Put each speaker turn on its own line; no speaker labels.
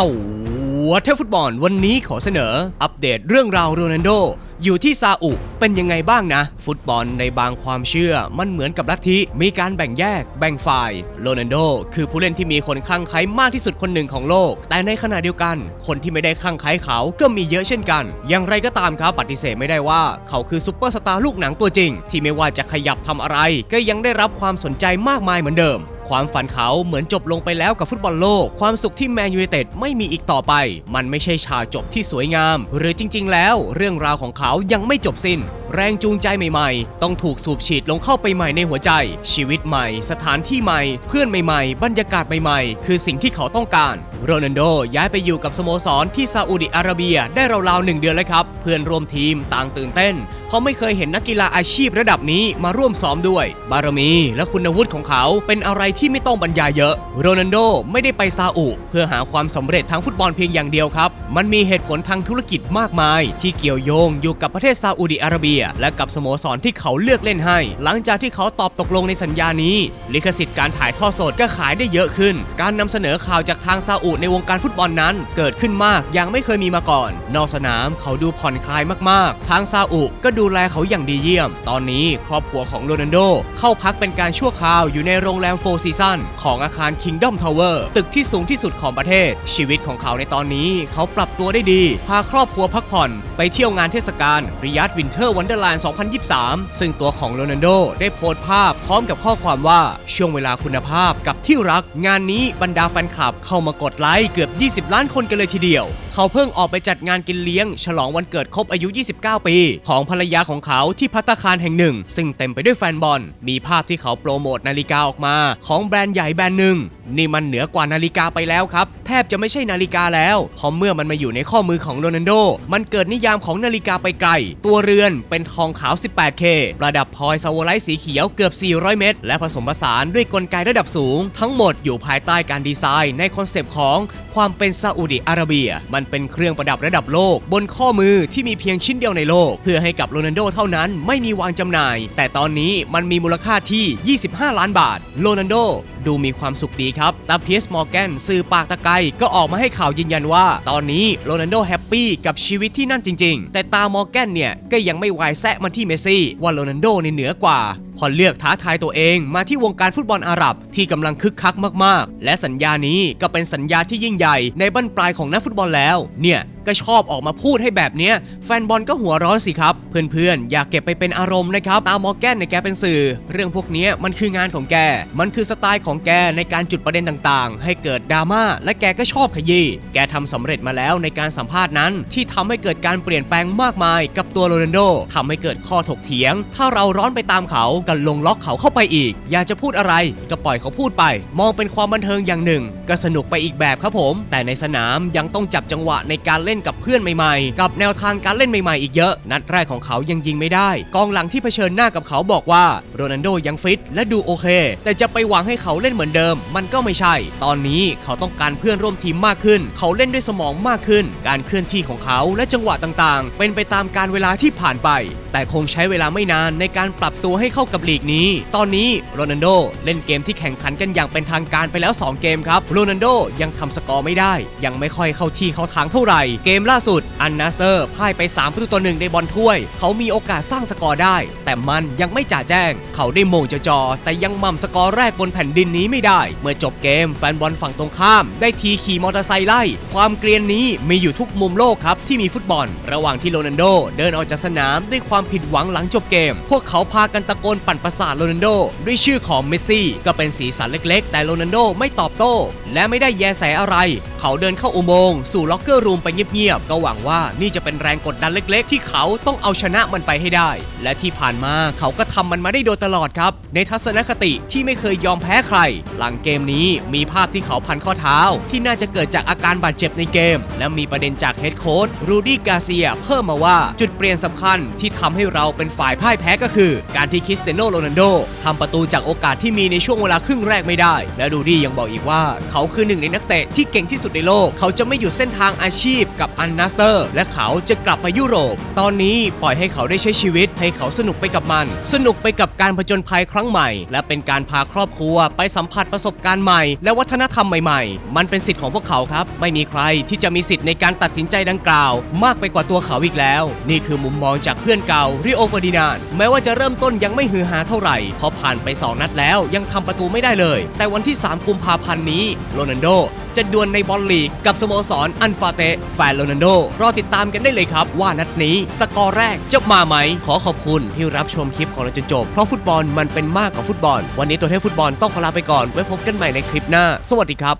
ตัวเทพฟุตบอลวันนี้ขอเสนอ อัปเดตเรื่องราวโรนัลโด อยู่ที่ซาอุเป็นยังไงบ้างนะ ฟุตบอลในบางความเชื่อมันเหมือนกับลัทธิมีการแบ่งแยก แบ่งฝ่ายโรนัลโด คือผู้เล่นที่มีคนคลั่งไคล้มากที่สุดคนหนึ่งของโลก แต่ในขณะเดียวกัน คนที่ไม่ได้คลั่งไคล้เขาก็มีเยอะเช่นกัน อย่างไรก็ตามครับปฏิเสธไม่ได้ว่าเขาคือซุปเปอร์สตาร์ลูกหนังตัวจริง ที่ไม่ว่าจะขยับทำอะไร ก็ยังได้รับความสนใจมากมายเหมือนเดิม ความฝันเขาเหมือนจบลงไปแล้วกับฟุตบอลโลก ความสุขที่แมนยูไนเต็ดไม่มีอีกต่อไป มันไม่ใช่ฉากจบที่สวยงาม หรือจริง ๆ แล้ว เรื่องราวของเขายังไม่จบสิ้น แรงจูงใจใหม่ๆ ต้องถูกสูบฉีดลงเข้าไปใหม่ในหัวใจ ชีวิตใหม่ สถานที่ใหม่ เพื่อนใหม่ๆ บรรยากาศใหม่ๆ คือสิ่งที่เขาต้องการ โรนัลโดย้ายไปอยู่กับสโมสรที่ซาอุดิอาระเบียได้ราวๆหนึ่งเดือนแล้วครับ เพื่อนร่วมทีมต่างตื่นเต้น เพราะไม่เคยเห็นนักกีฬาอาชีพระดับนี้มาร่วมซ้อมด้วย บารมีและคุณวุฒิของเขาเป็นอะไรที่ไม่ต้องบรรยายเยอะ โรนัลโดไม่ได้ไปซาอุเพื่อหาความสำเร็จทางฟุตบอลเพียงอย่างเดียวครับ มันมีเหตุผลทางธุรกิจมากมาย ที่เกี่ยวโยงอยู่กับประเทศซาอุดิอาระเบีย และกับสโมสรที่เขาเลือกเล่นให้ หลังจากที่เขาตอบตกลงในสัญญานี้ ลิขสิทธิ์การถ่ายทอดสดก็ขายได้เยอะขึ้น การนำเสนอข่าวจากทางซาอุในวงการฟุตบอลนั้น เกิดขึ้นมากอย่างไม่เคยมีมาก่อน นอกสนามเขาดูผ่อนคลายมากๆ ทางซาอุก็ดูแลเขาอย่างดีเยี่ยม ตอนนี้ครอบครัวของโรนัลโด เข้าพักเป็นการชั่วคราวอยู่ในโรงแรมโฟซีซันของอาคาร Kingdom Tower ตึกที่สูงที่สุดของประเทศ ชีวิตของเขาในตอนนี้เขาปรับตัวได้ดี พาครอบครัวพักผ่อน ไปเที่ยวงานเทศกาลริยัตวินเทอร์วันเดอร์แลนด์ 2023 ซึ่งตัวของโรนัลโดได้โพสต์ภาพพร้อมกับข้อความว่าช่วงเวลาคุณภาพกับที่รัก งานนี้บรรดาแฟนคลับเข้ามากดไลค์เกือบ 20 ล้านคนกันเลยทีเดียว เขาเพิ่งออกไปจัดงานกินเลี้ยง ฉลองวันเกิดดครบอายุ 29 ปี ของภรรยาของเขาที่พัตตาคารแห่งหนึ่ง ซึ่งเต็มไปด้วยแฟนบอล มีภาพที่เขาโปรโมทนาฬิกาออกมา ของแบรนด์ใหญ่แบรนด์หนึ่งนี่มันเหนือกว่านาฬิกาไปแล้วครับ แทบจะไม่ใช่นาฬิกาแล้วเพราะเมื่อมันมาอยู่ในข้อมือของโรนัลโด มันเกิดนิยามของนาฬิกาไปไกล ตัวเรือนเป็นทองขาว 18K ประดับพลอยซาวไลท์สีเขียวเกือบ 400 เม็ดและผสมผสานด้วยกลไกระดับสูง ทั้งหมดอยู่ภายใต้การดีไซน์ในคอนเซปต์ของ ความเป็นซาอุดิอาระเบีย มันเป็นเครื่องประดับระดับโลก บนข้อมือที่มีเพียงชิ้นเดียวในโลก เพื่อให้กับโรนัลโดเท่านั้นไม่มีวางจำหน่าย แต่ตอนนี้มันมีมูลค่าที่ 25 ล้านบาท โรนัลโดดูมีความสุขดีครับแต่เพียสมอร์แกนสื่อปากตะไกก็ออกมาให้ข่าวยืนยันว่า ตอนนี้โรนัลโดแฮปปี้กับชีวิตที่นั่นจริง ๆ แต่ตามอร์แกนเนี่ยก็ยังไม่วายแซะมาที่เมสซี่ว่าโรนัลโดในเหนือกว่า พอเลือกท้าทายตัวเองมาที่วงการฟุตบอลอาหรับ ที่กำลังคึกคักมากๆ และสัญญานี้ก็เป็นสัญญาที่ยิ่งใหญ่ในบั้นปลายของนักฟุตบอลแล้ว เนี่ยก็ชอบออกมาพูดให้แบบนี้แฟนบอลก็หัวร้อนสิครับ เพื่อนๆ อย่าเก็บไปเป็นอารมณ์นะครับตามมอร์แกนในแกเป็นสื่อ เรื่องพวกนี้มันคืองานของแก มันคือสไตล์ของแกในการจุดประเด็นต่างๆ ให้เกิดดราม่าและแกก็ชอบขยี้แกทำสำเร็จมาแล้วในการสัมภาษณ์นั้น ที่ทำให้เกิดการเปลี่ยนแปลงมากมายกับตัวโรนัลโดทำให้เกิดข้อถกเถียง ถ้าเราร้อนไปตามเขากันลงล็อกเขาเข้าไปอีก อยากจะพูดอะไรก็ปล่อยเขาพูดไป มองเป็นความบันเทิงอย่างหนึ่ง ก็สนุกไปอีกแบบครับผม แต่ในสนามยังต้องจับจังหวะในการเล่นกับเพื่อนใหม่ๆ กับแนวทางการเล่นใหม่ๆอีกเยอะ นัดแรกของเขายังยิงไม่ได้ กองหลังที่เผชิญหน้ากับเขาบอกว่าโรนัลโดยังฟิตและดูโอเค แต่จะไปหวังให้เขาเล่นเหมือนเดิม มันก็ไม่ใช่ ตอนนี้เขาต้องการเพื่อนร่วมทีมมากขึ้น เขาเล่นด้วยสมองมากขึ้น การเคลื่อนที่ของเขาและจังหวะต่างๆ เป็นไปตามการเวลาที่ผ่านไป แต่คงใช้เวลาไม่นานในการปรับตัวให้เข้ากับลีกนี้ ตอนนี้โรนัลโดเล่นเกมที่แข่งขันกันอย่างเป็นทางการไปแล้ว 2 เกมครับ โรนัลโดยังทำสกอร์ไม่ได้ ยังไม่ค่อยเข้าที่เข้าทางเท่าไหร่เกมล่าสุด อันนาเซอร์พ่ายไป 3 ประตูต่อหนึ่งในบอลถ้วย เขามีโอกาสสร้างสกอร์ได้ แต่มันยังไม่จ่าแจ้ง เขาได้โมงจอแต่ยังมั่มสกอร์แรกบนแผ่นดินนี้ไม่ได้ เมื่อจบเกมแฟนบอลฝั่งตรงข้าม ได้ทีขี่มอเตอร์ไซค์ไล่ ความเกรียนนี้มีอยู่ทุกมุมโลกครับที่มีฟุตบอล ระหว่างที่โรนัลโดเดินออกจากสนามด้วยความผิดหวังหลังจบเกม พวกเขาพากันตะโกนปั่นประสาทโรนัลโด ด้วยชื่อของเมสซี่ก็เป็นสีสันเล็ก ๆ แต่โรนัลโดไม่ตอบโต้ และไม่ได้แยแสอะไร เขาเดินเข้าอุโมงค์สู่ล็อกเกอร์รูมไปเงียบๆ ก็หวังว่านี่จะเป็นแรงกดดันเล็ก ๆ ที่เขาต้องเอาชนะมันไปให้ได้ และที่ผ่านมาเขาก็ทำมันมาได้โดยตลอดครับ ในทัศนคติที่ไม่เคยยอมแพ้ใคร หลังเกมนี้มีภาพที่เขาพันข้อเท้า ที่น่าจะเกิดจากอาการบาดเจ็บในเกม และมีประเด็นจากเฮดโค้ชรูดี้กาเซียเพิ่มมาว่าจุดเปลี่ยนสำคัญที่ทำให้เราเป็นฝ่ายพ่ายแพ้ก็คือ การที่คริสเตียโนโรนัลโดทำประตูจากโอกาสที่มีในช่วงเวลาครึ่งแรกไม่ได้ และรูดี้ยังบอกอีกว่า เขาคือหนึ่งในนักเตะที่เก่งที่สุดในโลก เขาจะไม่หยุดเส้นทางอาชีพกับอันนาสเตอร์ และเขาจะกลับไปยุโรป ตอนนี้ปล่อยให้เขาได้ใช้ชีวิต ให้เขาสนุกไปกับมัน สนุกไปกับการผจญภัยครั้งใหม่ และเป็นการพาครอบครัว ไปสัมผัสประสบการณ์ใหม่ และวัฒนธรรมใหม่ๆ มันเป็นสิทธิ์ของพวกเขาครับ ไม่มีใครที่จะมีสิทธิ์ในการตัดสินใจดังกล่าว มากไปกว่าตัวเขาอีกแล้ว นี่คือมุมมองจากเพื่อนเก่าริโอเฟอร์ดินานแม้ว่าจะเริ่มต้นยังไม่ฮือฮาเท่าไหร่พราะผ่านไป 2 นัดแล้วยังทำประตูไม่ได้เลย แต่วันที่ 3 กุมภาพันธ์นี้โรนัลโดจะดวลในบอลลีกกับสโมสรอันฟาเตแฟนโรนัลโด รอติดตามกันได้เลยครับ ว่านัดนี้สกอร์แรกจะมาไหม ขอขอบคุณที่รับชมคลิปของเราจนจบ เพราะฟุตบอลมันเป็นมากกว่าฟุตบอล วันนี้ตัวเทพฟุตบอลต้องขอลาไปก่อนไว้พบกันใหม่ในคลิปหน้า สวัสดีครับ